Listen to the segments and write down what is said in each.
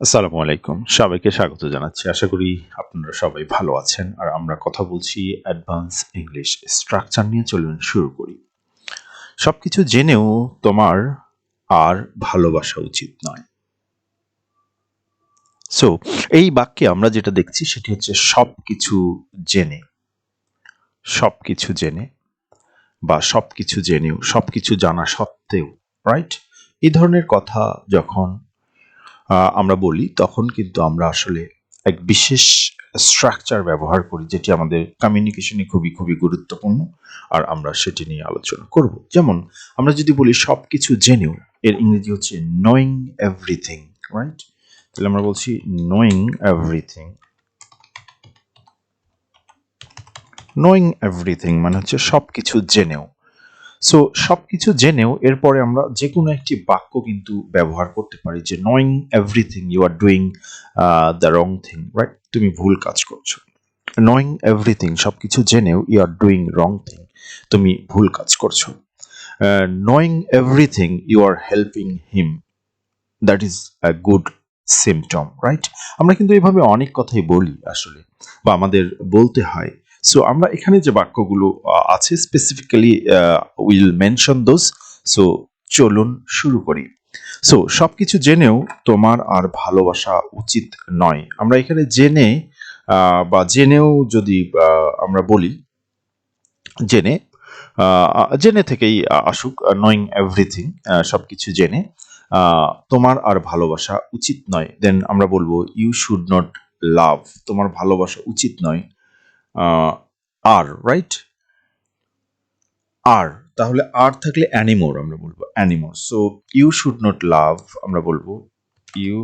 আসসালামু আলাইকুম। সবাইকে স্বাগত জানাচ্ছি। আশা করি আপনারা সবাই ভালো আছেন। আর আমরা কথা বলছি অ্যাডভান্স ইংলিশ স্ট্রাকচার নিয়ে চলুন শুরু করি। সবকিছু জেনেও তোমার আর ভালোবাসা উচিত নয়। সো এই বাক্যে আমরা যেটা দেখছি সেটি হচ্ছে সবকিছু জেনে। সবকিছু জেনে বা সবকিছু জেনেও, সবকিছু জানা সত্ত্বেও রাইট এই ধরনের কথা যখন আমরা বলি, তখন কিন্তু আমরা আসলে এক বিশেষ স্ট্রাকচার ব্যবহার করি, যেটি আমাদের কমিউনিকেশনে খুবই খুবই গুরুত্বপূর্ণ, আর আমরা সেটি নিয়ে আলোচনা করব। যেমন, আমরা যদি বলি সব কিছু জেনেও, এর ইংরেজি হচ্ছে নোয়িং এভরিথিং রাইট তাহলে আমরা বলছি নোয়িং এভরিথিং নোয়িং এভরিথিং মানে হচ্ছে সব কিছু জেনেও। সো সবকিছু জেনেও এরপরে আমরা যে কোনো একটি বাক্য কিন্তু ব্যবহার করতে পারি যে knowing everything you are doing the wrong thing right তুমি ভুল কাজ করছ। নোয়িং এভরিথিং সব কিছু জেনেও you are doing wrong thing তুমি ভুল কাজ করছ। Knowing everything you are helping him that is a good symptom right আমরা কিন্তু এভাবে অনেক কথাই বলি আসলে, বা আমাদের বলতে হয় সো আমরা এখানে যে বাক্যগুলো আছে specifically will mention those so চলুন শুরু করি। সো সব কিছু জেনেও তোমার আর ভালোবাসা উচিত নয়। আমরা এখানে জেনে বা জেনেও যদি আমরা বলি, জেনে জেনে থেকেই আসুক নোয়িং এভরিথিং সব কিছু জেনে তোমার আর ভালোবাসা উচিত নয়। দেন আমরা বলব ইউ শুড নট লাভ তোমার ভালোবাসা উচিত নয়। আর রাইট আর তাহলে আর থাকলে অ্যানিমোর আমরা বলব anymore so you should not love আমরা বলব you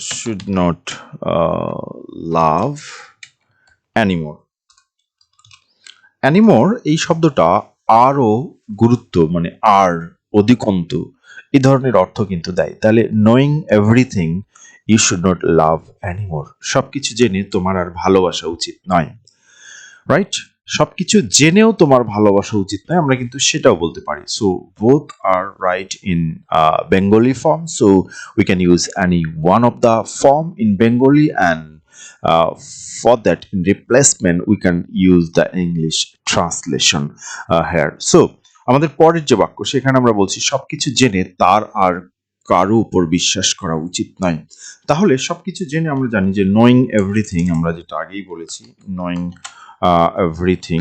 should not love anymore anymore এই শব্দটা আরও গুরুত্ব মানে আর অধিকন্ত, এই ধরনের অর্থ কিন্তু দেয়। তাহলে knowing everything you should not love anymore সবকিছু জেনে তোমার আর ভালোবাসা উচিত নয়। রাইট সবকিছু জেনেও তোমার ভালোবাসা উচিত নয় আমরা কিন্তু সেটাও বলতে পারি। So both are right in Bengali form so we can use any one of the form in Bengali and for that in replacement we can use the english translation uh, here. So আমাদের পরের যে বাক্য সেখানে আমরা বলছি সবকিছু জেনে তার আর কারও উপর বিশ্বাস করা উচিত নয় তাহলে সবকিছু জেনে আমরা জানি যে নোয়িং এভরিথিং আমরা যেটা আগেই বলেছি নোয়িং এভরিথিং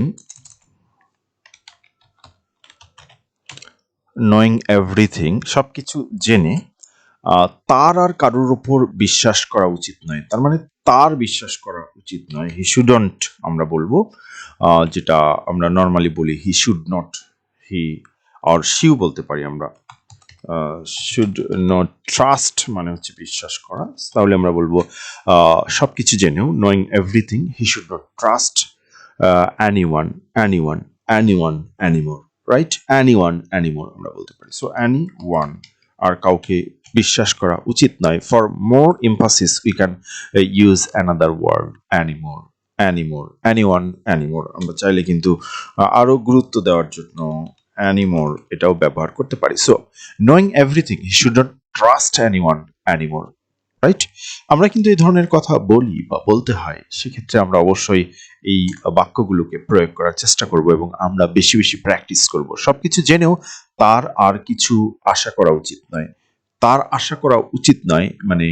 নোয়িং এভরিথিং সবকিছু জেনে আহ, তার আর কারোর উপর বিশ্বাস করা উচিত নয় তার মানে তার বিশ্বাস করা উচিত নয়। হি শুডন্ট আমরা বলব যেটা আমরা নর্মালি বলি হি শুড নট হি আর শিও বলতে পারি আমরা। শুড নট ট্রাস্ট মানে হচ্ছে বিশ্বাস করা। তাহলে আমরা বলব সব কিছু জেনেও knowing everything he should not trust anyone anyone anyone anymore right anyone anymore আমরা বলতে পারি। সো অ্যানি ওয়ান আর কাউকে বিশ্বাস করা উচিত নয়। For more emphasis we can use another word anymore anymore anyone anymore আমরা চাইলে কিন্তু আহ, আরও গুরুত্ব দেওয়ার জন্য অ্যানিমোর এটাও ব্যবহার করতে পারি। So knowing everything he should not trust anyone anymore right আমরা কিন্তু এই ধরনের কথা বলি বা বলতে হয়, সেক্ষেত্রে আমরা অবশ্যই এই বাক্যগুলোকে প্রয়োগ করার চেষ্টা করব এবং আমরা বেশি বেশি প্র্যাকটিস করব। সবকিছু জেনেও তার আর কিছু আশা করা উচিত নয়। তার আশা করা উচিত নয় মানে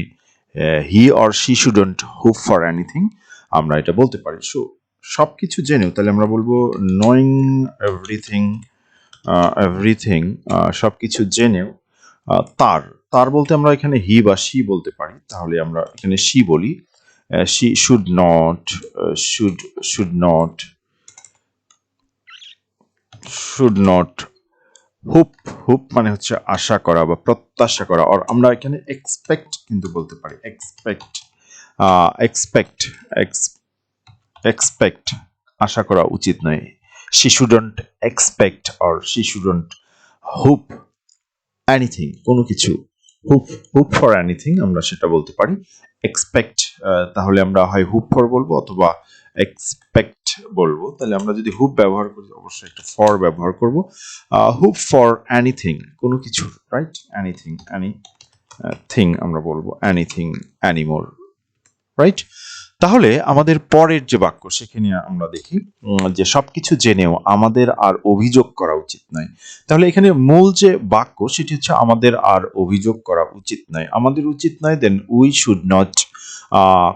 he or she shouldn't hope for anything আমরা এটা বলতে পারি। সো সব কিছু জেনেও, তাহলে আমরা বলব নোয়িং এভরিথিং এভরিথিং সব কিছু জেনেও তার তার বলতে আমরা এখানে হি বা শি বলতে পারি, তাহলে আমরা এখানে শি বলি she should not should should not should not hope hope মানে হচ্ছে আশা করা বা প্রত্যাশা করা আর আমরা এখানে এক্সপেক্ট কিন্তু বলতে পারি এক্সপেক্ট এক্সপেক্ট এক্সপেক্ট আশা করা উচিত নয়। She shouldn't expect or she shouldn't hope anything কোনো কিছু হুপ হুপ ফর এনিথিং আমরা সেটা বলতে পারি। এক্সপেক্ট তাহলে আমরা হয় হুপ ফর বলব অথবা এক্সপেক্ট বলব। তাহলে আমরা যদি হুপ ব্যবহার করি, অবশ্যই একটা ফর ব্যবহার করব। হুপ ফর এনিথিং কোনো কিছু রাইট এনিথিং এনি থিং আমরা বলব এনিথিং অ্যানিমোর রাইট তাহলে আমাদের পরের যে বাক্য সেখানে আমরা দেখি যে সবকিছু জেনেও আমাদের আর অভিযোগ করা উচিত নয়। তাহলে এখানে মূল যে বাক্য, সেটি হচ্ছে আমাদের আর অভিযোগ করা উচিত নয়। আমাদের উচিত নয় then we should not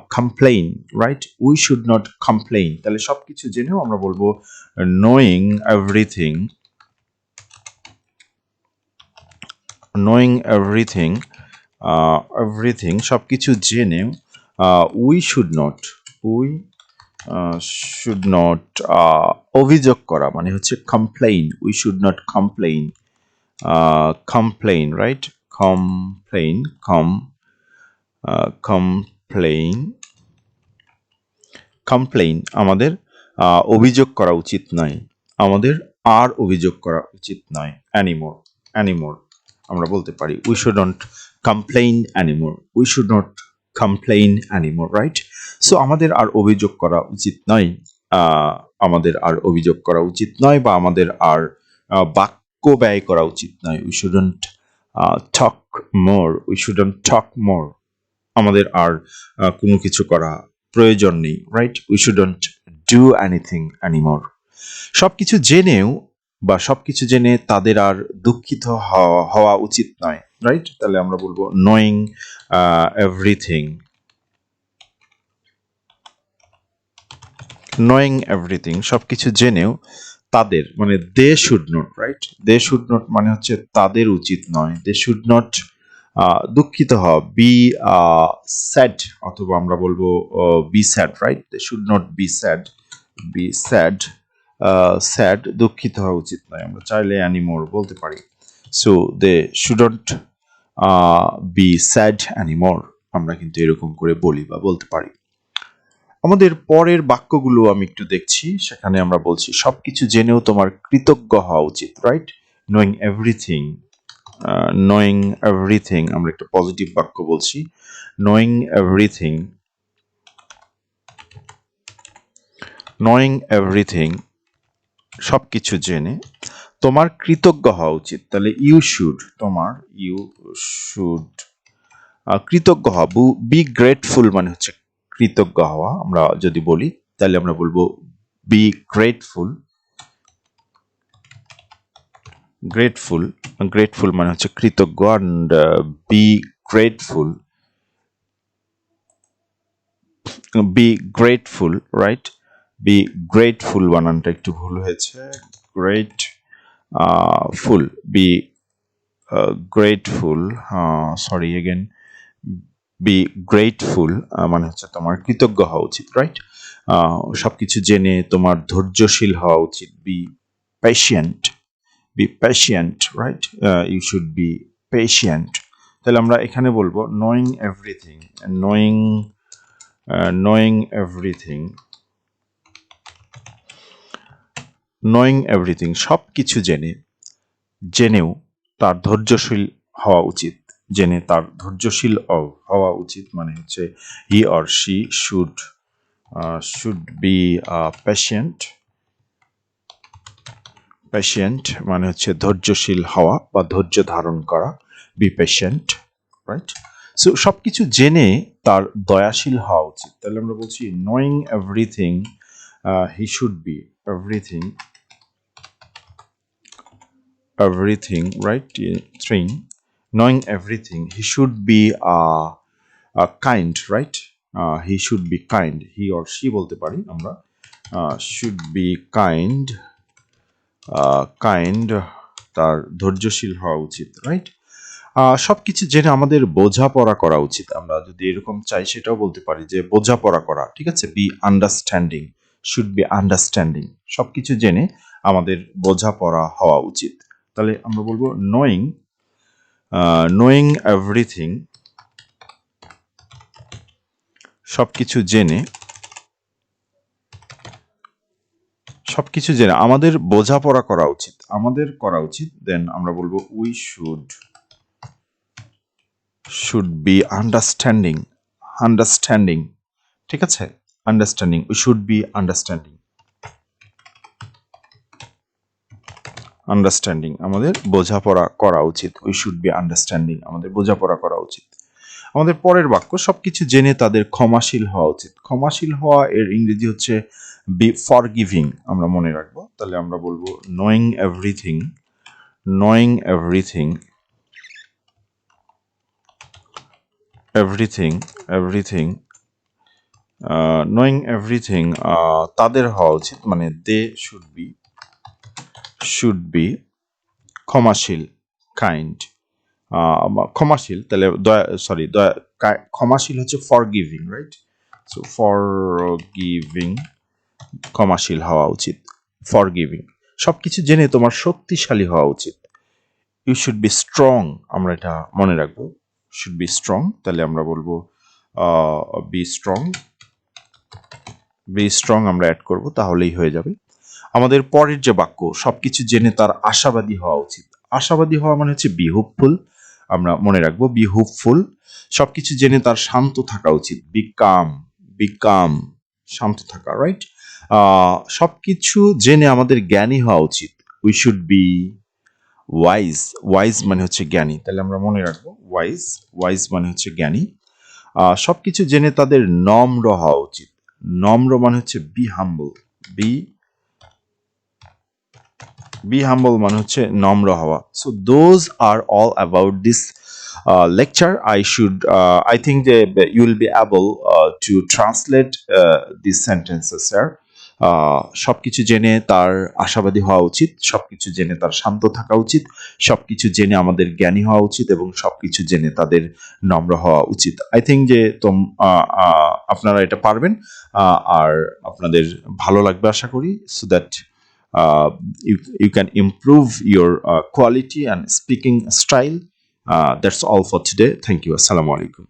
complain right we should not complain তাহলে সবকিছু জেনেও আমরা বলব knowing everything knowing everything everything সবকিছু জেনেও we should not we should not অভিযোগ করা মানে হচ্ছে complain we should not complain complain right complain com complain complain আমাদের অভিযোগ করা উচিত নয় আমাদের আর অভিযোগ করা উচিত নয় অ্যানিমোর অ্যানিমোর আমরা বলতে পারি we should not complain anymore we should not complain anymore right so আমাদের আর অভিযোগ করা উচিত নয় আমাদের আর অভিযোগ করা উচিত নয় বা আমাদের আর বাক্য ব্যয় করা উচিত নয়। We shouldn't talk more we shouldn't talk more আমাদের আর কোনো কিছু করা প্রয়োজন নেই right we shouldn't do anything anymore সবকিছু জেনেও বা সবকিছু জেনে তাদের আর দুঃখিত হওয়া- উচিত নয় রাইট তাহলে আমরা বলব নোয়িং এভরিথিং নোয়িং এভরিথিং সবকিছু জেনেও তাদের মানে they should not right they should not মানে হচ্ছে তাদের উচিত নয়। দে শুড নট দুঃখিত হওয়া বি স্যাড অথবা আমরা বলব be sad right they should not be sad be sad sad দুঃখিত হওয়া উচিত নয় আমরা চাইলে অ্যানিমোর বলতে পারি। So they shouldn't be sad anymore আমরা কিন্তু এরকম করে বলি বা বলতে পারি। আমাদের পরের বাক্যগুলো আমি একটু দেখছি, সেখানে আমরা বলছি, সবকিছু জেনেও তোমার কৃতজ্ঞ হওয়া উচিত right knowing everything knowing everything আমরা একটা পজিটিভ বাক্য বলছি। নোয়িং এভরিথিং নোয়িং এভরিথিং সবকিছু জেনে তোমার কৃতজ্ঞ হওয়া উচিত। তাহলে ইউ শুড তোমার ইউ শুড কৃতজ্ঞ হওয়া বি গ্রেটফুল মানে হচ্ছে কৃতজ্ঞ হওয়া, আমরা যদি বলি, তাহলে আমরা বলব বি গ্রেটফুল গ্রেটফুল গ্রেটফুল মানে হচ্ছে কৃতজ্ঞ and be grateful be grateful right be grateful বানানটা একটু ভুল হয়েছে। Great full be grateful sorry again be grateful মানে হচ্ছে তোমার কৃতজ্ঞ হওয়া উচিত রাইট সব কিছু জেনে তোমার ধৈর্যশীল হওয়া উচিত। Be patient be patient right you should be patient তাহলে আমরা এখানে বলব knowing everything knowing knowing everything knowing everything সব কিছু জেনে, জেনেও তার ধৈর্যশীল হওয়া উচিত। জেনে তার ধৈর্যশীল হওয়া উচিত মানে হচ্ছে he or she should should be patient patient মানে হচ্ছে ধৈর্যশীল হওয়া বা ধৈর্য ধারণ করা বি পেশেন্ট রাইট সো সব কিছু জেনে তার দয়াশীল হওয়া উচিত। তাহলে আমরা বলছি knowing everything he should be everything everything right thing knowing everything he should be uh, uh, kind right? Uh, he should be kind. He or she বলতে পারি আমরা। Uh, should be kind uh, kind তার ধৈর্যশীল হওয়া উচিত right সব কিছু জেনে আমাদের বোঝাপড়া করা উচিত। আমরা যদি এরকম চাই সেটাও বলতে পারি যে বোঝাপড়া করা ঠিক আছে? Be understanding should be understanding সব কিছু জেনে আমাদের বোঝাপড়া হওয়া উচিত। তাহলে আমরা বলব নোয়িং নোয়িং এভরিথিং সবকিছু জেনে সবকিছু জেনে, আমাদের বোঝাপড়া করা উচিত, আমাদের করা উচিত দেন আমরা বলব we should should be understanding understanding ঠিক আছে? Understanding we should be understanding understanding আমাদের বোঝাপড়া করা উচিত। উই শুড বি আন্ডারস্ট্যান্ডিং আমাদের বোঝাপড়া করা উচিত। আমাদের পরের বাক্য, সবকিছু জেনে তাদের ক্ষমাশীল হওয়া উচিত। ক্ষমাশীল হওয়া এর ইংরেজি হচ্ছে বি ফর গিভিং আমরা মনে রাখব। তাহলে আমরা বলব knowing everything knowing everything everything everything knowing everything তাদের হওয়া উচিত। মানে they should be should be ক্ষমাশীল কাইন্ড ক্ষমাশীল, তাহলে দয়া সরি দয়া ক্ষমাশীল হচ্ছে forgiving right so forgiving ক্ষমাশীল হওয়া উচিত ফর গিভিং সব কিছু জেনে তোমার শক্তিশালী হওয়া উচিত। ইউ শুড বি স্ট্রং আমরা এটা মনে রাখব। শুড বি স্ট্রং তাহলে আমরা বলব বি স্ট্রং বি স্ট্রং আমরা অ্যাড করব, তাহলেই হয়ে যাবে। আমাদের পরের যে বাক্য সবকিছু জেনে তার আশাবাদী হওয়া উচিত। আশাবাদী হওয়া মানে হচ্ছে বি হোপফুল আমরা মনে রাখব বি হোপফুল সবকিছু জেনে তার শান্ত থাকা উচিত। বি কাম বি কাম শান্ত থাকা রাইট সবকিছু জেনে আমাদের জ্ঞানী হওয়া উচিত। We should be wise wise মানে হচ্ছে জ্ঞানী। তাহলে আমরা মনে রাখব ওয়াইজ ওয়াইজ মানে হচ্ছে জ্ঞানী। আহ, সবকিছু জেনে তাদের নম্র হওয়া উচিত। নম্র মানে হচ্ছে be humble be be humble মানে হচ্ছে নম্র হওয়া। So those are all about this lecture I should I think যে you will be able to translate this sentences sir সবকিছু জেনে তার আশাবাদী হওয়া উচিত, সবকিছু জেনে তার শান্ত থাকা উচিত, সবকিছু জেনে আমাদের জ্ঞানী হওয়া উচিত এবং সবকিছু জেনে তাদের নম্র হওয়া উচিত। আই থিঙ্ক যে তোম আপনারা এটা পারবেন আর আপনাদের ভালো লাগবে আশা করি so that you, you can improve your uh, quality and speaking style. Uh, that's all for today. Thank you. Assalamu alaikum.